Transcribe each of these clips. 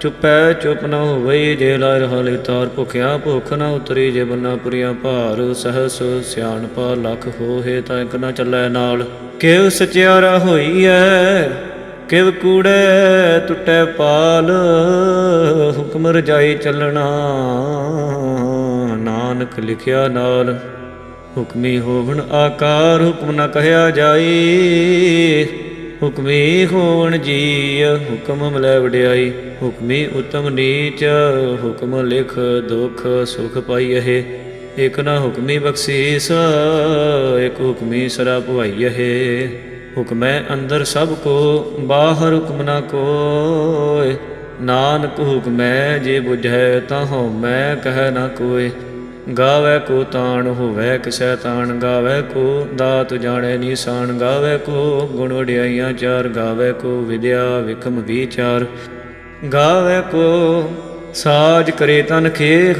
ਚੁਪੈ ਚੁਪ ਨ ਹੋਵਈ, ਜੇ ਲਾਇ ਰਹਾਲੇ ਤਾਰ ਭੁਖਿਆ ਭੁਖ ਨ ਉਤਰੀ, ਜੇ ਬੰਨਾ ਪੁਰੀਆ ਭਾਰ, ਸਹਸ ਸਿਆਣਪਾ ਲਖ ਹੋਏ ਤਾਂ ਇਕ ਨ ਚੱਲੈ ਨਾਲ। ਕਿਵ ਸਚਿਆਰਾ ਹੋਈ ਐ ਕਿਵ ਕੂੜੈ ਟੁੱਟੈ ਪਾਲ, ਹੁਕਮ ਰਜਾਈ ਚੱਲਣਾ ਨਾਨਕ ਲਿਖਿਆ ਨਾਲ। ਹੁਕਮੀ ਹੋਵਣ ਆਕਾਰ, ਹੁਕਮ ਨ ਕਹਿਆ ਜਾਈ, ਹੁਕਮੀ ਹੋਵਣ ਜੀ ਹੁਕਮ ਮਲੈ ਵਡਿਆਈ। ਹੁਕਮੀ ਉਤਮ ਨੀਚ, ਹੁਕਮ ਲਿਖ ਦੁਖ ਸੁਖ ਪਾਈਐ। ਇਕ ਨਾ ਹੁਕਮੀ ਬਖਸ਼ੀਸ, ਇਕ ਹੁਕਮੀ ਸਰਾ ਭਵਾਈਐ ਹੁਕਮੈ ਅੰਦਰ ਸਭ ਕੋ, ਬਾਹਰ ਹੁਕਮ ਨਾ ਕੋਇ। ਨਾਨਕ ਹੁਕਮੈ ਜੇ ਬੁਝੈ, ਤਾਂ ਹਉਮੈ ਕਹਿ ਨਾ ਕੋਇ। ਗਾਵੇ ਕੋ ਤਾਣ, ਹੋਵੇ ਕਿਸੈ ਤਾਣ। ਗਾਵੇ ਕੋ ਦਾਤ ਜਾਣੈ ਨੀਸਾਨ। ਗਾਵੇ ਕੋ ਗੁਣ ਵਡਿਆਈਆਂ ਚਾਰ। ਗਾਵੇ ਕੋ ਵਿਦਿਆ ਵਿਖਮ ਵਿਚਾਰ। ਗਾਵੇ ਕੋ, ਸਾਜ ਕਰੇ ਤਨ ਖੇਖ।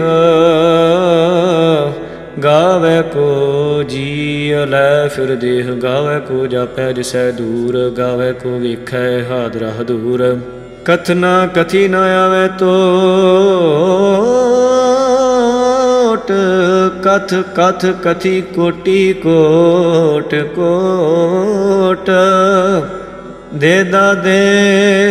ਗਾਵੇ ਕੋ ਜੀ ਲੈ ਫਿਰ ਦੇਹ। ਗਾਵੇ ਕੋ, ਜਾਪੈ ਜਿਸੈ ਦੂਰ। ਗਾਵੇ ਕੋ, ਵੇਖੈ ਹਾਦਰਾ ਹਦੂਰ। ਕਥਨਾ ਕਥੀ ਨ ਆਵੇ ਤੋਟ। ਕਥ ਕਥ ਕਥੀ ਕੋਟੀ ਕੋਟ ਕੋਟ। ਦੇ ਦਾ ਦੇ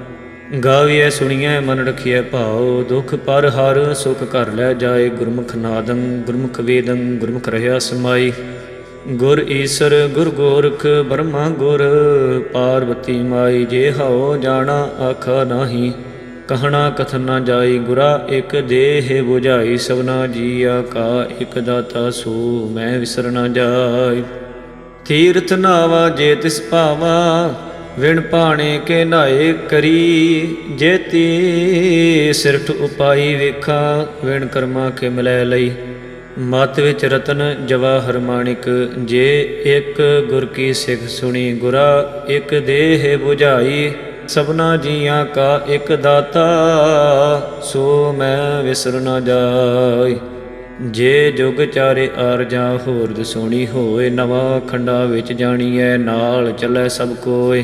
ਗਾਵੀਐ, ਸੁਣੀਐ, ਮਨ ਰਖੀਐ ਭਾਉ। ਦੁਖ ਪਰ ਹਰ, ਸੁਖ ਘਰ ਲੈ ਜਾਏ। ਗੁਰਮੁਖ ਨਾਦੰ, ਗੁਰਮੁਖ ਵੇਦੰ, ਗੁਰਮੁਖ ਰਹਾ ਸਮਾਈ। ਗੁਰ ਈਸਰ, ਗੁਰ ਗੋਰਖ, ਬਰਮਾ ਗੁਰ। ਪਾਰਵਤੀ ਮਾਈ, ਜੇ ਹਉ ਜਾਣਾ ਆਖਾ ਨਾਹੀ। ਕਹਣਾ ਕਥਨ ਨਾ ਜਾਈ, ਗੁਰਾ ਇਕ ਦੇਹ 부ਝਾਈ ਸਭਨਾ ਜੀਆ ਕਾ ਇਕ ਦਾਤਾ ਸੋ, ਮੈਂ ਵਿਸਰ ਨਾ ਜਾਈ। ਤੀਰਥ ਨਾਵਾ ਜੇ ਤਿਸ ਭਾਵਾ। ਵਿਣ ਪਾਣੇ ਕੇ ਨਾਏ ਕਰੀ ਜੇਤੀ ਸਿਰਠ ਉਪਾਈ ਵੇਖਾਂ, ਵਿਣ ਕਰਮਾ ਕੇ ਮਿਲੈ ਲਈ। ਮਤ ਵਿੱਚ ਰਤਨ ਜਵਾਹਰ ਮਾਣਿਕ ਜੇ ਇੱਕ ਗੁਰ ਕੀ ਸਿੱਖ ਸੁਣੀ ਗੁਰਾ, ਇੱਕ ਦੇਹ 부ਝਾਈ ਸਭਨਾ ਜੀਆਂ ਕਾ ਇੱਕ ਦਾਤਾ, ਸੋ ਮੈਂ ਵਿਸਰ ਨਾ ਜਾਈ। ਜੇ ਜੁਗ ਚਾਰੇ ਆਰ ਜਾਂ ਹੋਰ ਦਸੋਣੀ ਹੋਏ, ਨਵਾਂ ਖੰਡਾ ਵਿੱਚ ਜਾਣੀਐ, ਨਾਲ ਚੱਲੈ ਸਭ ਕੋਏ।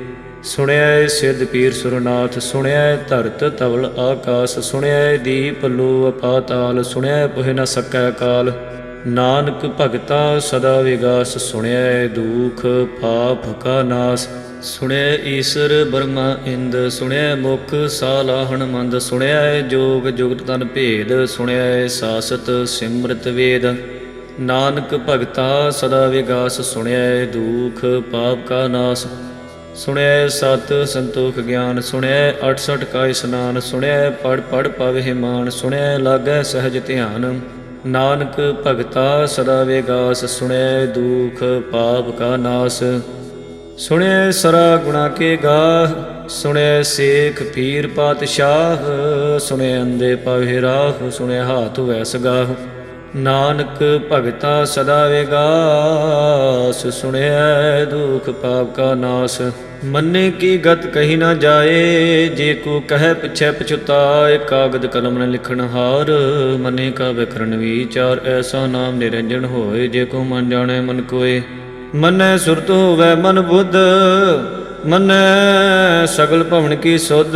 ਸੁਣਿਆ ਸਿੱਧ ਪੀਰ ਸੁਰਨਾਥ ਸੁਣਿਆ ਧਰਤ ਤਵਲ ਆਕਾਸ ਸੁਣਿਆ ਦੀਪ ਲੋ ਪਾਤਾਲ ਸੁਣਿਆ ਪੁਹਿ ਨ ਸਕੈ ਕਾਲ ਨਾਨਕ ਭਗਤਾ ਸਦਾ ਵਿਗਾਸ ਸੁਣਿਆ ਦੁਖ ਪਾਪ ਕਾ ਨਾਸ ਸੁਣਿਆ ਈਸ਼ਰ ਬਰਮਾ ਇੰਦ ਸੁਣਿਆ ਮੁਖ ਸਾਲਾਹਣ ਮੰਦ ਸੁਣਿਆ ਜੋਗ ਜੁਗਤ ਤਨ ਭੇਦ ਸੁਣਿਆ ਸਾਸਤ ਸਿਮਰਤ ਵੇਦ ਨਾਨਕ ਭਗਤਾ ਸਦਾ ਵਿਗਾਸ ਸੁਣਿਆ ਦੁਖ ਪਾਪ ਕਾ ਨਾਸ ਸੁਣਿਆ ਸਤ ਸੰਤੋਖ ਗਿਆਨ ਸੁਣਿਆ 68 ਕਾ ਇਸਨਾਨ ਸੁਣਿਆ ਪੜ ਪੜ ਪਵਹਿ ਮਾਨ ਸੁਣਿਆ ਲਾਗੈ ਸਹਿਜ ਧਿਆਨ। ਨਾਨਕ ਭਗਤਾ ਸਦਾ ਵਿਗਾਸ, ਸੁਣੈ ਦੁਖ ਪਾਪ ਕਾ ਨਾਸ। ਸੁਣਿਐ ਸਰਾ ਗੁਣਾ ਕੇ ਗਾਹ ਸੁਣਿਐ ਸੇਖ ਪੀਰ ਪਾਤਸ਼ਾਹ ਸੁਣਿਐ ਅੰਦੇ ਪਾਵੇ ਰਾਹ ਸੁਣਿਐ ਹਾਥ ਵੈਸ ਗਾਹ। ਨਾਨਕ ਭਗਤਾ ਸਦਾ ਵੇਗਾਸ, ਸੁਣਿਐ ਦੁਖ ਪਾਪ ਕਾ ਨਾਸ। ਮੰਨੇ ਕੀ ਗਤ ਕਹੀ ਨਾ ਜਾਏ, ਜੇ ਕੋ ਕਹੈ ਪਿਛੈ ਪਛੁਤਾਏ, ਕਾਗਦ ਕਲਮ ਨ ਲਿਖਣ ਹਾਰ। ਮਨੇ ਕਾ ਵਿਕਰਨ ਵਿਚਾਰ, ਐਸਾ ਨਾਮ ਨਿਰੰਜਨ ਹੋਏ, ਜੇ ਕੋ ਮਨ ਜਾਣੈ ਮਨ ਕੋਏ। ਮਨੈ ਸੁਰਤ ਹੋਵੈ ਮਨ ਬੁੱਧ, ਮੰਨੈ ਸਗਲ ਭਵਨ ਕੀ ਸੁਧ।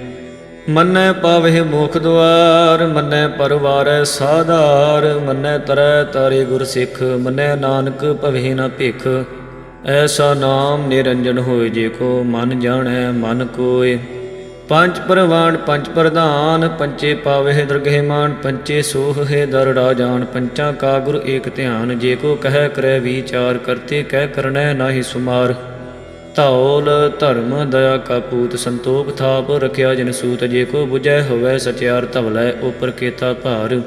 ਮੰਨੈ ਪਾਵਹਿ ਮੁਖ ਦੁਆਰ ਮੰਨੈ ਪਰਵਾਰੈ ਸਾਧਾਰ, ਮੰਨੈ ਤਰੈ ਤਾਰੇ ਗੁਰ ਸਿੱਖ, ਮੰਨੈ ਨਾਨਕ ਭਵਹਿ ਨ ਭਿਖ। ਐਸਾ ਨਾਮ ਨਿਰੰਜਨ ਹੋਏ ਜੇ ਕੋ ਮਨ ਜਾਣੈ, ਮਨ ਕੋਏ। ਪੰਜ ਪ੍ਰਵਾਨ ਪੰਜ ਪ੍ਰਧਾਨ, ਪੰਚੇ ਪਾਵਹਿ ਦਰਗਹਿ ਪੰਚੇ ਸੋਹ ਹੈ ਦਰ ਰਾਜਾਨ, ਪੰਚਾਂ ਕਾ ਗੁਰ ਏਕ ਧਿਆਨ। ਜੇ ਕੋ ਕਹਿ ਕਰੈ ਵਿਚਾਰ, ਕਰਤੇ ਕਹਿ ਕਰਨੈ ਨਾਹੀ ਸੁਮਾਰ। ਧੌਲ, ਧਰਮ, ਦਇਆ ਕਾ ਪੂਤ, ਸੰਤੋਖ ਥਾਪ, ਰਖਿਆ ਜਨ ਸੂਤ, ਜੇ ਕੋ 부ਜੈ ਹੋਵੈ ਸਚਿਆਰ ਧਵਲੈ ਉਪਰ ਕੇਤਾ ਭਾਰ।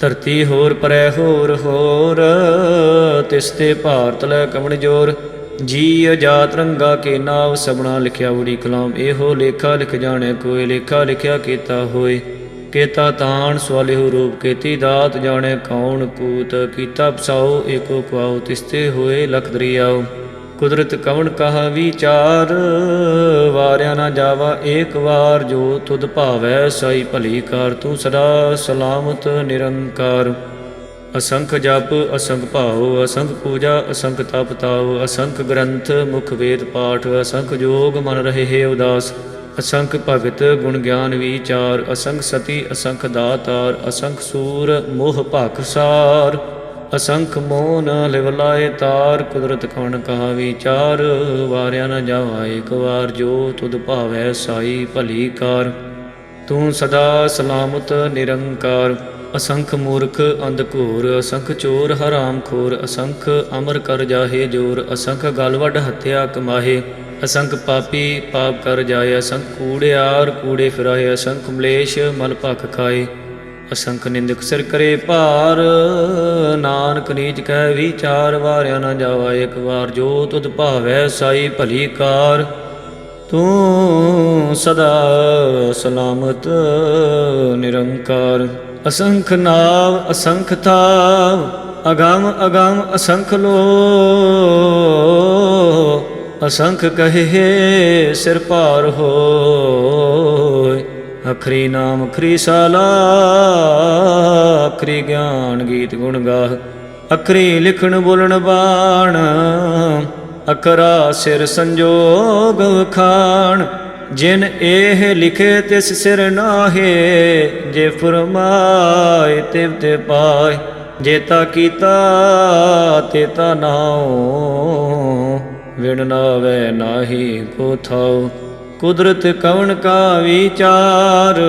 ਧਰਤੀ ਹੋਰ ਪਰੈ ਹੋਰ ਹੋਰ, ਤਿਸ ਤੇ ਭਾਰਤ ਲੈ ਕਮਣ ਜੋਰ। ਜੀ ਅਜਾਤ ਰੰਗਾ ਕੇ ਨਾਵ ਸਬਣਾ ਲਿਖਿਆ ਉੜੀ ਕਲਾਮ, ਇਹੋ ਲੇਖਾ ਲਿਖ ਜਾਣੈ ਕੋਈ ਲੇਖਾ ਲਿਖਿਆ ਕੀਤਾ ਹੋਏ ਕੇਤਾ ਤਾਣ, ਸਵਾਲਿਹੁ ਰੂਪ, ਕੀਤੀ ਦਾਤ ਜਾਣੈ ਕੌਣ ਕੂਤ, ਕੀਤਾ ਪਸਾਉ ਏਕੋ ਕੁਆਉ ਤਿਸਤੇ ਹੋਏ ਲਖ ਦਰਿਆਉ ਕੁਦਰਤ ਕਵਣ ਕਹਾ ਵਿਚਾਰ? ਵਾਰਿਆ ਨਾ ਜਾਵਾ ਏਕ ਵਾਰ, ਜੋ ਤੁਧ ਭਾਵੈ ਸਾਈ ਭਲੀ ਕਰ, ਤੂੰ ਸਦਾ ਸਲਾਮਤ ਨਿਰੰਕਾਰ। ਅਸੰਖ ਜਪ, ਅਸੰਖ ਭਾਉ, ਅਸੰਖ ਪੂਜਾ, ਅਸੰਖ ਤਪ ਤਾਉ, ਅਸੰਖ ਗ੍ਰੰਥ, ਮੁਖ ਵੇਦ ਪਾਠ, ਅਸੰਖ ਜੋਗ ਮਨ ਰਹੇ ਹੈ ਉਦਾਸ। ਅਸੰਖ ਭਗਤ ਗੁਣ ਗਿਆਨ ਵਿਚਾਰ, ਅਸੰਖ ਸਤੀ, ਅਸੰਖ ਦਾਤਾਰ, ਅਸੰਖ ਸੂਰ, ਮੋਹ ਭਾਖਸਾਰ ਅਸੰਖ ਮੋਨ ਲਿਵ ਲਾਏ ਤਾਰ, ਕੁਦਰਤ ਕਵਣ ਕਹਾ ਵਿਚਾਰ ਵਾਰਿਆ ਨ ਜਾਵਾ ਏਕ ਵਾਰ, ਜੋ ਤੁਧ ਭਾਵੈ ਸਾਈ ਭਲੀ ਕਾਰ। ਤੂੰ ਸਦਾ ਸਲਾਮਤ, ਨਿਰੰਕਾਰ, ਅਸੰਖ ਮੂਰਖ, ਅੰਧ ਘੋਰ, ਅਸੰਖ ਚੋਰ, ਹਰਾਮ ਖੋਰ, ਅਸੰਖ ਅਮਰ ਕਰ ਜਾਹੇ ਜੋਰ, ਅਸੰਖ ਗਲ ਵੱਡ ਹੱਤਿਆ ਕਮਾਹੇ, ਅਸੰਖ ਪਾਪੀ ਪਾਪ ਕਰ ਜਾਏ, ਅਸੰਖ ਕੂੜਿਆਰ ਕੂੜੇ ਫਿਰਾਏ ਅਸੰਖ ਮਲੇਸ਼ ਮਲ ਭਖ ਖਾਏ। ਅਸੰਖ ਨਿੰਦਕ ਸਿਰ ਕਰੇ ਭਾਰ, ਨਾਨਕ ਨੀਚ ਕਹਿ ਵਿਚਾਰ, ਵਾਰਿਆ ਨਾ ਜਾਵਾ ਇੱਕ ਵਾਰ, ਜੋ ਤੁਧ ਭਾਵੈ ਸਾਈ ਭਲੀ ਕਾਰ। ਤੂੰ ਸਦਾ ਸਲਾਮਤ, ਨਿਰੰਕਾਰ। ਅਸੰਖ ਨਾਵ, ਅਸੰਖ ਥਾਵ, ਅਗੰਮ ਅਗੰਮ, ਅਸੰਖ ਲੋ। ਅਸੰਖ ਕਹੇ ਸਿਰ ਭਾਰ ਹੋ। ਅਖਰੀ ਨਾਮ ਖਰੀ ਸਾਲਾ ਅਖਰੀ ਗਿਆਨ ਗੀਤ ਗੁਣ ਗਾਹ। ਅਖਰੀ ਲਿਖਣ ਬੋਲਣ ਬਾਣ, ਅਖਰਾ ਸਿਰ ਸੰਜੋਗ ਖਾਣ ਜਿਨ ਇਹ ਲਿਖੇ ਤਿਸ ਸਿਰ ਨਾਹੇ, ਜੇ ਫਰਮਾਏ ਤਿਵ ਤੇ ਪਾਏ। ਜੇ ਤਾ ਕੀਤਾ ਤੇ ਤਾ ਨਾਉ, ਵਿਣ ਨਾਵੇ ਨਾਹੀ ਕੋ ਥਾਉ। ਕੁਦਰਤ ਕਵਣ ਕਾ ਵਿਚਾਰ?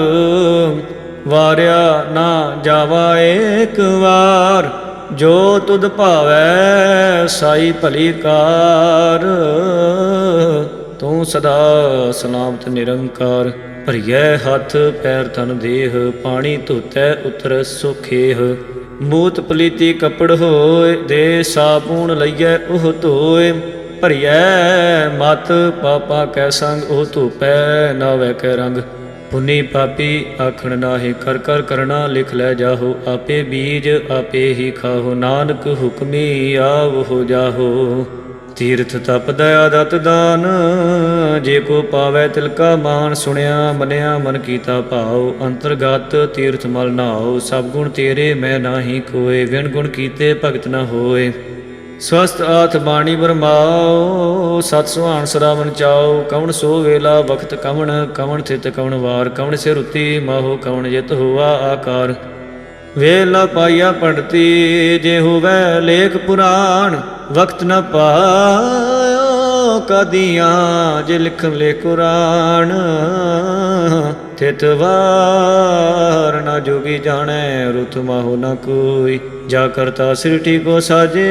ਵਾਰਿਆ ਨਾ ਜਾਵਾ ਏਕ ਵਾਰ, ਜੋ ਤੁਧ ਭਾਵੈ ਸਾਈ ਭਲੀ ਕਾਰ। ਤੂੰ ਸਦਾ ਸਲਾਮਤ ਨਿਰੰਕਾਰ, ਭਰੀਐ ਹੱਥ ਪੈਰ ਤਨ ਦੇਹ, ਪਾਣੀ ਧੋਤੈ ਉਤਰ ਸੁਖੇਹ। ਮੂਤ ਪਲੀਤੀ ਕਪੜ ਹੋਏ ਦੇ ਸਾਬੂਨ ਲਈਐ ਉਹ ਧੋਏ। ਭਰੀਐ ਮਤ ਪਾਪਾ ਕੈ ਸੰਗ, ਉਹ ਧੂਪੈ ਵੈ ਕੈ ਰੰਗ। ਪੁਨੀ ਪਾਪੀ ਆਖਣ ਨਾਹੀ, ਕਰ ਕਰ ਕਰਣਾ ਲਿਖ ਲੈ ਜਾਹੋ। ਆਪੇ ਬੀਜ ਆਪੇ ਹੀ ਖਾਹੋ, ਨਾਨਕ ਹੁਕਮੀ ਆਵ ਹੋ ਜਾਹੋ। ਤੀਰਥ ਤਪ ਦਇਆ ਦਤ ਦਾਨ, ਜੇ ਕੋ ਪਾਵੈ ਤਿਲਕਾ ਮਾਨ ਸੁਣਿਆ ਮਨਿਆ ਮਨ ਕੀਤਾ ਭਾਉ, ਅੰਤਰਗਤ ਤੀਰਥ ਮਲ ਨਾਉ। ਸਭ ਗੁਣ ਤੇਰੇ, ਮੈਂ ਨਾਹੀ ਕੋਏ। ਵਿਣ ਗੁਣ ਕੀਤੇ ਭਗਤ ਨਾ ਹੋਏ। ਸਵਸਤ ਆਥ ਬਾਣੀ ਬਰਮਾਓ, ਸਤ ਸੁਹਾਣ ਸਰਾਵਣ ਚਾਓ, ਕਵਣ ਸੋ ਵੇਲਾ ਵਖਤ ਕਵਣ ਕਵਣ ਥਿਤ ਕਵਣ ਵਾਰ, ਕਵਣ ਸਿਰ ਉਤੀ ਮਾਹੋ ਕਵਣ ਜਿਤ ਹੋਆ ਆਕਾਰ। ਵੇਲਾ ਪਾਇਆ ਪੜਤੀ ਜੇ ਹੋਵੇ ਲੇਖ ਪੁਰਾਣ ਵਕਤ ਨ ਪਾਇਆ ਕਦੀਆਂ, ਜੇ ਲਿਖਨ ਲੈ ਕੁਰਾਨ। ਤਿਤ ਵਾਰ ਨਾ ਜੋਗੀ ਜਾਣੈ, ਰੁਤ ਮਾਹੋ ਨਾ ਕੋਈ। ਜਾ ਕਰਤਾ ਸ੍ਰਿਟੀ ਕੋ ਸਾਜੇ,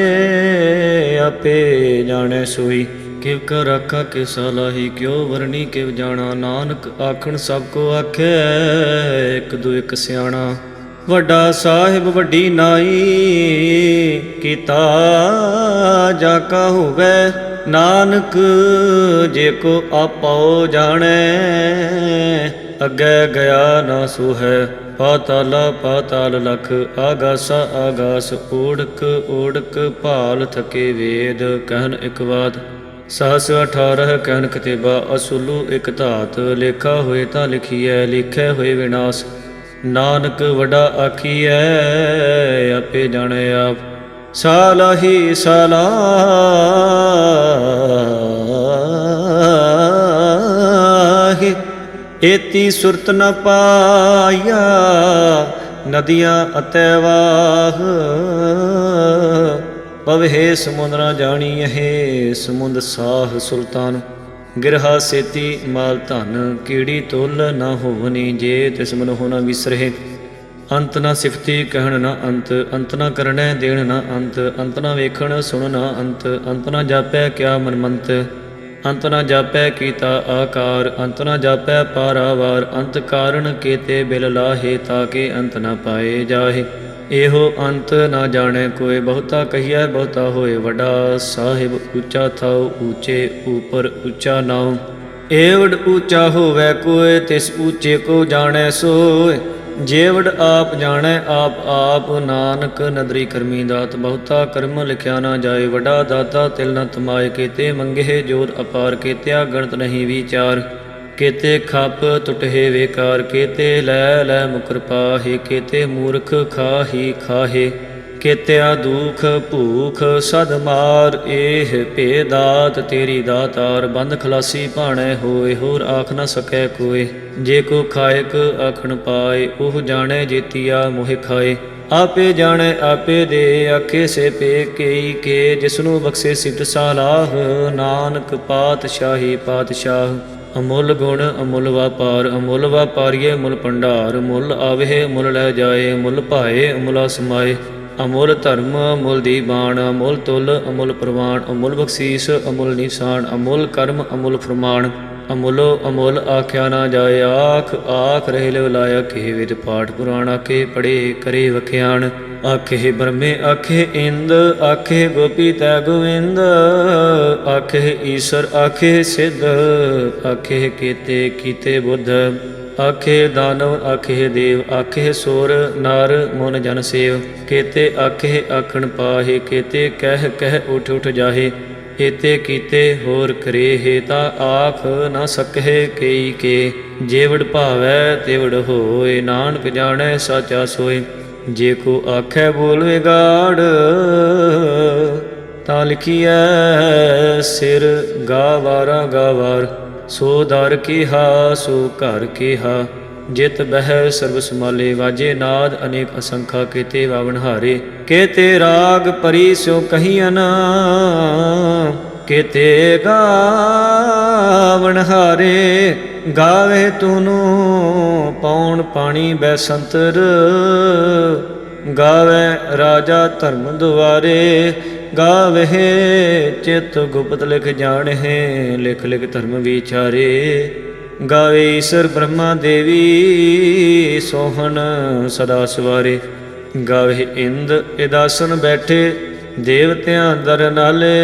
ਆਪੇ ਜਾਣੈ ਸੋਈ। ਕਿਵ ਕਰ ਆਖਾ ਕੇ ਸਲਾਹੀ ਕਿਉ ਵਰਣੀ ਕਿਵ ਜਾਣਾ। ਨਾਨਕ ਆਖਣ ਸਭ ਕੋ ਆਖੈ, ਇੱਕ ਦੋ ਇੱਕ ਸਿਆਣਾ। ਵੱਡਾ ਸਾਹਿਬ ਵੱਡੀ ਨਾਈ, ਕੀਤਾ ਜਾ ਕਾ ਹੋਵੇ। ਨਾਨਕ ਜੇ ਕੋ ਆਪੋ ਜਾਣੈ ਅੱਗੇ ਗਿਆ ਨਾ ਸੋ ਹੈ ਪਾਤਾਲਾ ਪਾਤਾਲ ਲਖ, ਆਗਾਸਾ ਆਗਾਸ, ਓੜਕ ਓੜਕ ਭਾਲ ਥਕੇ ਵੇਦ ਕਹਿਨ ਇਕ ਬਾਤ ਸਹਸ 18 ਕਹਿਨ ਕਤੇਬਾ ਅਸੁਲੂ ਇਕ ਧਾਤ, ਲੇਖਾ ਹੋਏ ਤਾਂ ਲਿਖੀਐ, ਲਿਖੈ ਹੋਏ ਵਿਨਾਸ਼। ਨਾਨਕ ਵੱਡਾ ਆਖੀਐ, ਆਪੇ ਜਾਣੈ ਆਪ। ਸਾਲਾਹੀ ਸਲਾਹੀ ਏਤੀ ਸੁਰਤ ਨ ਪਾਇਆ, ਨਦੀਆਂ ਅਤੈ ਵਾਹ। ਪਵਹਿ ਸਮੁੰਦ ਨ ਜਾਣੀਐ ਸਮੁੰਦ ਸਾਹ ਸੁਲਤਾਨ। ਗਿਰਹਾ ਸੇਤੀ ਮਾਲ ਧਨ, ਕੀੜੀ ਤੁਲ ਨਾ ਹੋਵਨੀ ਜੇ ਤਿਸ ਮਨ ਹੋਣਾ ਵਿਸਰਹਿ। ਅੰਤ ਨਾ ਸਿਫਤੀ ਕਹਿਣ ਨਾ ਅੰਤ ਅੰਤ ਨਾ ਕਰਣੈ ਦੇਣ ਨਾ ਅੰਤ ਅੰਤ ਨਾ ਵੇਖਣ ਸੁਣ ਨਾ ਅੰਤ ਅੰਤ ਨਾ ਜਾਪੈ ਕਿਆ ਮਨਮੰਤ। ਅੰਤ ਨਾ ਜਾਪੈ ਕੀਤਾ ਆਕਾਰ, ਅੰਤ ਨਾ ਜਾਪੈ ਪਾਰਾਵਾਰ, ਅੰਤ ਕਾਰਨ ਕੇਤੇ ਬਿਲ ਲਾਹੇ ਤਾਕੇ ਅੰਤ ਨਾ ਪਾਏ ਜਾਹੇ। ਇਹੋ ਅੰਤ ਨਾ ਜਾਣੈ ਕੋਏ ਬਹੁਤਾ ਕਹੀਐ, ਬਹੁਤਾ ਹੋਏ ਵੱਡਾ ਸਾਹਿਬ, ਉੱਚਾ ਥਾਉ, ਉੱਚੇ ਉਪਰ ਉੱਚਾ ਨਾਉ। ਏਵੜ ਉੱਚਾ ਹੋਵੇ ਕੋਏ ਤਿਸ ਉੱਚੇ ਕੋ ਜਾਣੈ ਸੋਏ ਜੇਵੜ ਆਪ ਜਾਣੈ, ਆਪ ਆਪ ਨਾਨਕ ਨਦਰੀ ਕਰਮੀ ਦਾਤ, ਬਹੁਤਾ ਕਰਮ ਲਿਖਿਆ ਨਾ ਜਾਏ, ਵੱਡਾ ਦਾਤਾ ਤਿਲ ਨ ਤਮਾਏ, ਕੀਤੇ ਮੰਗੇ ਜੋਤ ਅਪਾਰ, ਕੀਤਿਆ ਗਣਤ ਨਹੀਂ ਵਿਚਾਰ, ਕੀਤੇ ਖੱਪ ਟੁਟੇ ਵੇਕਾਰ, ਕੀਤੇ ਲੈ ਲੈ ਮੁਕਰ ਪਾਹੇ, ਕੀਤੇ ਮੂਰਖ ਖਾਹੀ ਖਾਹੇ। ਕੀਤਿਆ ਦੁਖ ਭੂਖ ਸਦ ਮਾਰ, ਇਹ ਭੇਦਾਤ ਤੇਰੀ ਦਾਤਾਰ, ਬੰਦ ਖਲਾਸੀ ਭਾਣੈ ਹੋਏ, ਹੋਰ ਆਖ ਨਾ ਸਕੈ ਕੋਏ। ਜੇ ਕੋ ਖਾਇਕ ਆਖਣ ਪਾਏ, ਉਹ ਜਾਣੈ ਜੇਤੀਆ ਮੋਹਿ ਖਾਏ। ਆਪੇ ਜਾਣੈ, ਆਪੇ ਦੇ, ਆਖੇ ਸੇ ਪੇ ਕੇਈ ਕੇ, ਜਿਸਨੂੰ ਬਖਸ਼ੇ ਸਿੱਧ ਸਾਲਾਹ, ਨਾਨਕ ਪਾਤਸ਼ਾਹੀ ਪਾਤਸ਼ਾਹ। ਅਮੁੱਲ ਗੁਣ, ਅਮੁੱਲ ਵਪਾਰ, ਅਮੁੱਲ ਵਪਾਰੀਏ ਮੁੱਲ ਭੰਡਾਰ, ਮੁੱਲ ਆਵੇ ਮੁੱਲ ਲੈ ਜਾਏ, ਮੁੱਲ ਭਾਏ, ਅਮੁਲਾ ਸਮਾਏ ਅਮੁੱਲ ਧਰਮ, ਅਮੁੱਲ ਦੀ ਬਾਣ, ਅਮੁੱਲ ਤੁਲ, ਅਮੁੱਲ ਪ੍ਰਵਾਨ ਅਮੁੱਲ ਬਖਸ਼ੀਸ, ਅਮੁੱਲ ਨਿਸ਼ਾਨ, ਅਮੁੱਲ ਕਰਮ, ਅਮੁੱਲ ਫਰਮਾਨ। ਅਮੁੱਲੋ, ਅਮੁੱਲ ਆਖਿਆ ਨਾ ਜਾਏ, ਆਖ ਆਖ ਰਹੇ ਲਿਵ ਲਾਇਕ ਇਹ ਵਿਦ ਪਾਠ ਪੁਰਾਣ ਆਖੇ ਪੜੇ ਕਰੇ ਵਖਿਆਣ। ਆਖੇ ਬ੍ਰਹਮੇ, ਆਖੇ, ਇੰਦ, ਆਖੇ, ਗੋਪੀ ਤੈ ਗੋਵਿੰਦ। ਆਖੇ ਈਸ਼ਰ, ਆਖੇ, ਸਿੱਧ। ਆਖੇ ਕੀਤੇ ਕੀਤੇ ਬੁੱਧ। ਆਖੇ ਦਾਨਵ, ਆਖੇ ਦੇਵ, ਆਖੇ ਸੋਰ, ਨਾਰ, ਮਨ ਜਨ ਸੇਵ, ਕੇਤੇ ਆਖੇ ਆਖਣ ਪਾਹੇ, ਕੀਤੇ ਕਹਿ ਕਹਿ ਉਠ ਉਠ ਜਾਹੇ, ਏਤੇ ਕੀਤੇ ਹੋਰ ਕਰੇ ਹੈ ਤਾਂ ਆਖ ਨਾ ਸਕਹਿ ਕਈ ਕੇ, ਜੇਵੜ ਭਾਵੈ ਤੇਵੜ ਹੋਏ, ਨਾਨਕ ਜਾਣੈ ਸਾਚਾ ਸੋਏ, ਜੇ ਕੋ ਆਖੈ ਬੋਲ ਗਾੜ, ਤਾਂ ਲਿਖੀਐ ਸਿਰ ਗਾਵਾਰਾ ਗਾਵਾਰ ਸੋ ਦਰ ਕੀਹਾ, ਸੋ ਘਰ ਕਿਹਾ। ਜਿਤ ਬਹਿ ਸਰਬ ਸਮਾਲੇ ਵਾਜੇ ਨਾਦ ਅਨੇਕ ਅਸੰਖਾ ਕੀਤੇ ਵਾਵਨ ਹਾਰੇ। ਕੇਤੇ ਰਾਗ ਪਰੀ ਸਿਉ ਕਹੀਨ ਕੇਤੇ ਗਾਵਨ ਹਾਰੇ। ਗਾਵੇ ਤੂਨੂੰ ਪੌਣ ਪਾਣੀ ਬੈਸੰਤਰ ਗਾਵੇ ਰਾਜਾ ਧਰਮ ਦੁਆਰੇ। ਗਾਵੇ ਚਿਤ ਗੁਪਤ ਲਿਖ ਜਾਣਹਿ, ਲਿਖ ਲਿਖ ਧਰਮ ਵਿਚਾਰੇ। ਗਾਵੇ ਈਸ਼ਰ ਬ੍ਰਹਮਾ ਦੇਵੀ, ਸੋਹਣ ਸਦਾ ਸਵਾਰੇ। ਗਾਵੇ ਇੰਦ ਇਦਾਸਨ ਬੈਠੇ, ਦੇਵਤਿਆਂ ਦਰ ਨਾਲੇ।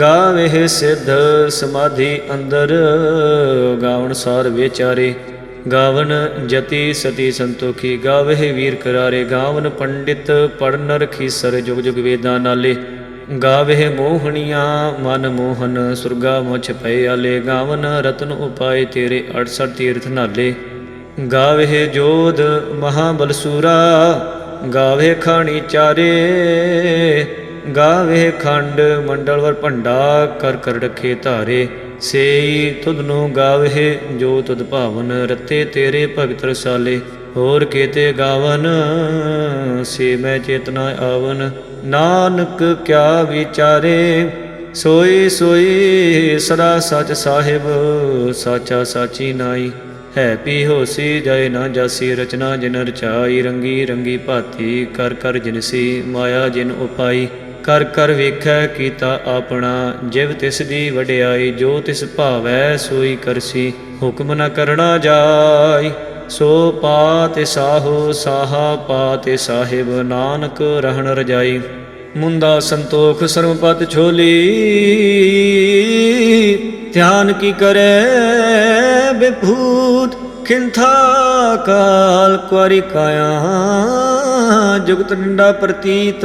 ਗਾਵੇ ਸਿੱਧ ਸਮਾਧੀ ਅੰਦਰ, ਗਾਵਣ ਸਾਰ ਵਿਚਾਰੇ। ਗਾਵਨ ਜਤੀ ਸਤੀ ਸੰਤੋਖੀ, ਗਾਵਹਿ ਵੀਰ ਕਰਾਰੇ, ਗਾਵਨ ਪੰਡਿਤ ਪੜਨ ਰਖੀਸਰ ਜੁਗ ਜੁਗ ਵੇਦਾਂ ਨਾਲੇ। ਗਾਵਹਿ ਮੋਹਣੀਆਂ ਮਨ ਮੋਹਨ, ਸੁਰਗਾ ਮੁਛ ਪਏ ਆਲੇ, ਗਾਵਨ ਰਤਨ ਉਪਾਏ ਤੇਰੇ 68 ਤੀਰਥ ਨਾਲੇ। ਗਾਵੇ ਜੋਧ ਮਹਾਬਲਸੂਰਾ ਗਾਵੇ ਖਾਣੀ ਚਾਰੇ। ਗਾਵੇ ਖੰਡ ਮੰਡਲ ਵਰ ਭੰਡਾ, ਕਰ ਕਰ ਰਖੇ ਧਾਰੇ। ਸੇ ਤੁਧ ਨੂੰ ਗਾਵੇ ਜੋ ਤੁਧ ਭਾਵਨ ਰਤੇ ਤੇਰੇ ਭਗਤ ਰਸਾਲੇ। ਹੋਰ ਕੀਤੇ ਗਾਵਨ, ਸੇ ਮੈਂ ਚੇਤਨਾ ਆਵਨ। ਨਾਨਕ ਕਿਆ ਵਿਚਾਰੇ, ਸੋਈ ਸੋਈ ਸਦਾ ਸਚ ਸਾਹਿਬ, ਸਾਚਾ ਸਾਚੀ ਨਾਈ। ਹੈ ਪੀ ਹੋਸੀ ਜੈ ਨਾ ਜਾਸੀ, ਰਚਨਾ ਜਿਨ ਰਚਾਈ ਰੰਗੀ ਰੰਗੀ ਭਾਤੀ, ਕਰ ਕਰ ਜਿਨਸੀ ਮਾਇਆ ਜਿਨ ਉਪਾਈ। ਕਰ ਕਰ ਵੇਖੈ ਕੀਤਾ ਆਪਣਾ, ਜਿਵ ਤਿਸ ਦੀ ਵਡਿਆਈ, ਜੋ ਤਿਸ ਭਾਵੈ, ਸੋਈ ਕਰਸੀ। ਹੁਕਮ ਨ ਕਰਣਾ ਜਾਈ, ਸੋ ਪਾ ਪਾਤੇ ਸਾਹੋ, ਸਾਹਾ ਪਾਤੇ ਸਾਹਿਬ, ਨਾਨਕ ਰਹਿਣ ਰਜਾਈ। ਮੁੰਦਾ ਸੰਤੋਖ ਸਰਮਪਤ ਛੋਲੀ, ਧਿਆਨ ਕੀ ਕਰੇ ਬਿਭੂਤ, ਖਿੰਥਾ ਕਾਲ ਕੁਾਰੀ ਕਾਇਆ। ਜੁਗਤ ਡੰਡਾ ਪ੍ਰਤੀਤ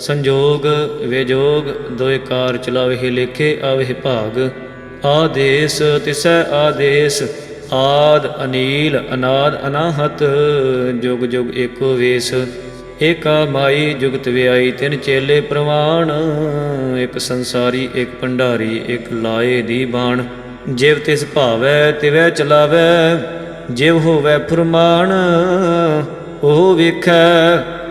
ਸੰਜੋਗ ਵਿਜੋਗ, ਦੋਇ ਕਾਰ ਚਲਾਵੇ ਲੇਖੇ ਆਵੇ ਭਾਗ। ਆਦੇਸ ਤਿਸੈ ਆਦੇਸ, ਆਦ ਅਨੀਲ, ਅਨਾਦ ਅਨਾਹਤ, ਜੁਗ ਜੁਗ ਏਕੋ ਵੇਸ। ਏਕਾ ਮਾਈ ਜੁਗਤ ਵਿਆਈ ਤਿਨ ਚੇਲੇ ਪ੍ਰਵਾਣ, ਇਕ ਸੰਸਾਰੀ, ਇੱਕ ਭੰਡਾਰੀ, ਇਕ ਲਾਏ ਦੀ ਬਾਣ। ਜਿਵ ਤਿਸ ਭਾਵੈ, ਤਿਵੈ ਚਲਾਵੈ, ਜਿਵ ਹੋਵੈ ਫੁਰਮਾਨ, ਉਹ ਵੇਖੈ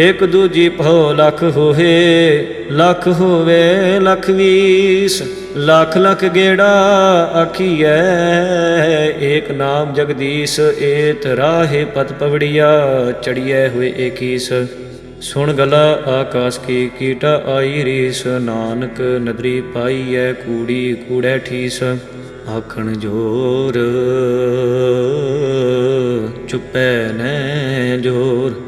ਇਕ ਦੂਜੀ ਭਉ ਲਖ ਹੋਏ ਲਖ ਹੋਵੇ, ਲਖ ਵੀਸ। ਲਖ ਲਖ ਗੇੜਾ ਆਖੀਐ, ਏਕ ਨਾਮ ਜਗਦੀਸ਼, ਏਤ ਰਾਹੇ ਪਤ ਪਵੜੀਆ, ਚੜੀਐ ਹੋਏ ਏਕੀਸ। ਸੁਣ ਗਲਾ ਆਕਾਸ ਕੀ, ਕੀਟਾ ਆਈ ਰੀਸ। ਨਾਨਕ ਨਦਰੀ ਪਾਈਐ, ਕੂੜੀ ਕੂੜੈ ਠੀਸ। ਆਖਣ ਜੋਰ, ਚੁੱਪੈ ਨੈ ਜੋਰ।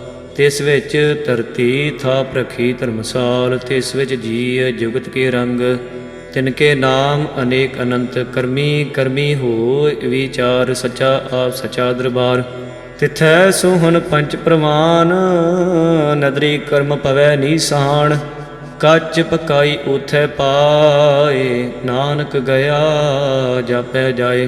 ਤਿਸ ਵਿੱਚ ਧਰਤੀ ਥਾਪ ਰਖੀ ਧਰਮਸਾਲ, ਤਿਸ ਵਿੱਚ ਜੀ ਜੁਗਤ ਕੇ ਰੰਗ। ਤਿਨ ਕੇ ਨਾਮ ਅਨੇਕ ਅਨੰਤ, ਕਰਮੀ ਕਰਮੀ ਹੋ ਵਿਚਾਰ, ਸਚਾ ਆਪ ਸਚਾ ਦਰਬਾਰ। ਤਿਥੈ ਸੋਹਣ ਪੰਚ ਪ੍ਰਮਾਨ ਨਦਰੀ ਕਰਮ ਪਵੈ ਨੀਸਾਨ। ਕੱਚ ਪਕਾਈ ਉਥੈ ਪਾਏ, ਨਾਨਕ ਗਿਆ ਜਾਪੈ ਜਾਏ।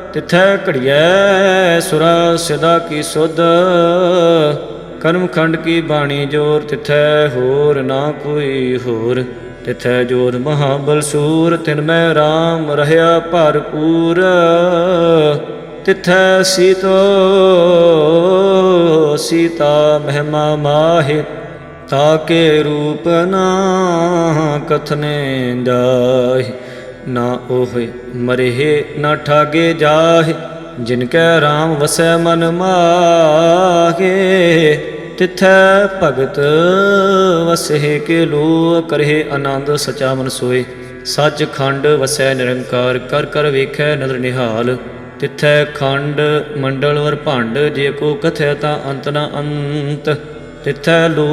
ਤਿਥੈ ਘੜੀਐ ਸੁਰਾ ਸਦਾ ਕੀ ਸੁਧ। ਕਰਮ ਖੰਡ ਕੀ ਬਾਣੀ ਜੋਰ ਤਿਥੈ ਹੋਰ ਨਾ ਕੋਈ ਹੋਰ। ਤਿਥੈ ਜੋਰ ਮਹਾਬਲ ਸੂਰ, ਤਿਨ ਮੈਂ RAM ਰਹਿਆ ਭਰਪੂਰ। ਤਿਥੈ ਸੀਤੋ, ਸੀਤਾ ਮਹਿਮਾ ਮਾਹਿ, ਤਾਕੇ ਰੂਪ ਨਾ ਕਥਨੇ ਜਾਹਿ। ਨਾ ਉਹ, ਮਰਹਿ ਨਾ ਠਾਗੇ ਜਾਹੇ, ਜਿਨ ਕੈ RAM ਵਸੈ ਮਨ ਮਾਹੇ, ਤਿਥੈ ਭਗਤ ਵਸਹਿ ਕੇ ਲੋ ਕਰਹਿ ਆਨੰਦ ਸਚਾ ਮਨ ਸੋਏ ਸੱਚ ਖੰਡ ਵਸੈ ਨਿਰੰਕਾਰ, ਕਰ ਕਰ ਵੇਖੈ ਨਦਰ ਨਿਹਾਲ। ਤਿਥੈ ਖੰਡ ਮੰਡਲ ਵਰ ਭੰਡ, ਜੇ ਕੋ ਕਥੈ ਤਾਂ ਅੰਤ ਨ ਅੰਤ। ਤਿਥੈ ਲੋ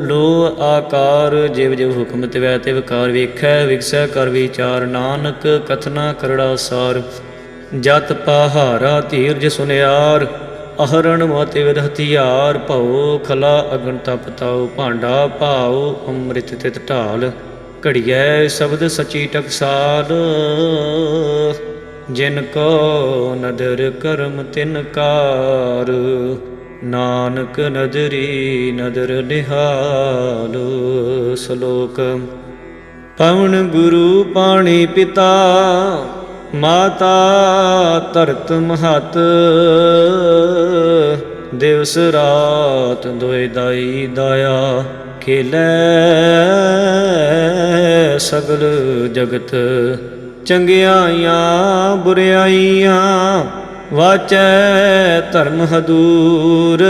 ਲੋ ਆਕਾਰ, ਜਿਵ ਜਿਵ ਹੁਕਮ ਤਿਵੈ ਤਿਵ ਕਾਰ ਵੇਖੈ, ਵਿਗਸੈ ਕਰ ਵਿਚਾਰ, ਨਾਨਕ ਕਥਨਾ ਕਰੜਾ ਸਾਰ। ਜਤ ਪਹਾਰਾ ਧੀਰਜ ਸੁਨਿਆਰ, ਅਹਰਣ ਮਤਿ ਵਿਦ ਹਥਿਆਰ, ਭਉ ਖਲਾ ਅਗਨ ਤਪ ਤਾਉ, ਭਾਂਡਾ ਭਾਉ ਅੰਮ੍ਰਿਤ ਤਿਤ ਢਾਲ। ਘੜੀਐ ਸ਼ਬਦ ਸਚੀ ਟਕਸਾਲ, ਜਿਨ ਕੋ ਨਦਰ ਕਰਮ ਤਿਨ ਕਾਰ। ਨਾਨਕ ਨਜ਼ਰੀ ਨਦਰ ਨਿਹਾਲੋ ਸ਼ਲੋਕ। ਪਵਨ ਗੁਰੂ ਪਾਣੀ ਪਿਤਾ, ਮਾਤਾ ਧਰਤ ਮਹਤ। ਦਿਵਸ ਰਾਤ ਦੋਇ ਦਾਈ ਦਾਇਆ ਖੇਲੇ ਸਗਲ ਜਗਤ। ਚੰਗਿਆਈਆਂ, ਬੁਰਿਆਈਆਂ ਵਾਚੈ ਧਰਮ ਹਦੂਰ,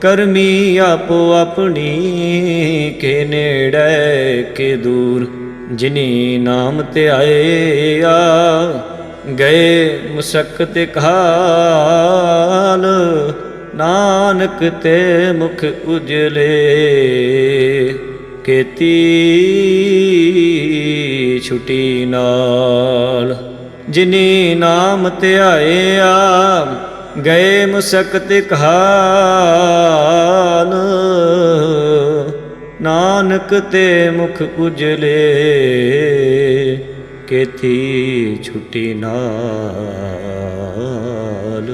ਕਰਮੀ ਆਪੋ ਆਪਣੀ ਕੇ ਨੇੜੇ ਕੇ ਦੂਰ। ਜਿਨੀ ਨਾਮ ਤੇ ਆਏ ਆ ਗਏ ਮੁਸਕਤ ਕਾਲ ਨਾਨਕ ਤੇ ਮੁਖ ਉਜਲੇ। ਕੀਤੀ ਛੁਟੀ ਨਾਲ। ਜਿਨੀ ਨਾਮ ਧਿਆਇਆ, ਗਏ ਮੁਸਕਤ ਕਾਲ ਨਾਨਕ ਤੇ ਮੁਖ ਉਜਲੇ, ਕੇਥੀ ਛੁਟੀ ਨਾਲ।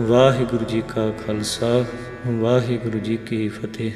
ਵਾਹਿਗੁਰੂ ਜੀ ਕਾ ਖਾਲਸਾ, ਵਾਹਿਗੁਰੂ ਜੀ ਕੀ ਫਤਿਹ।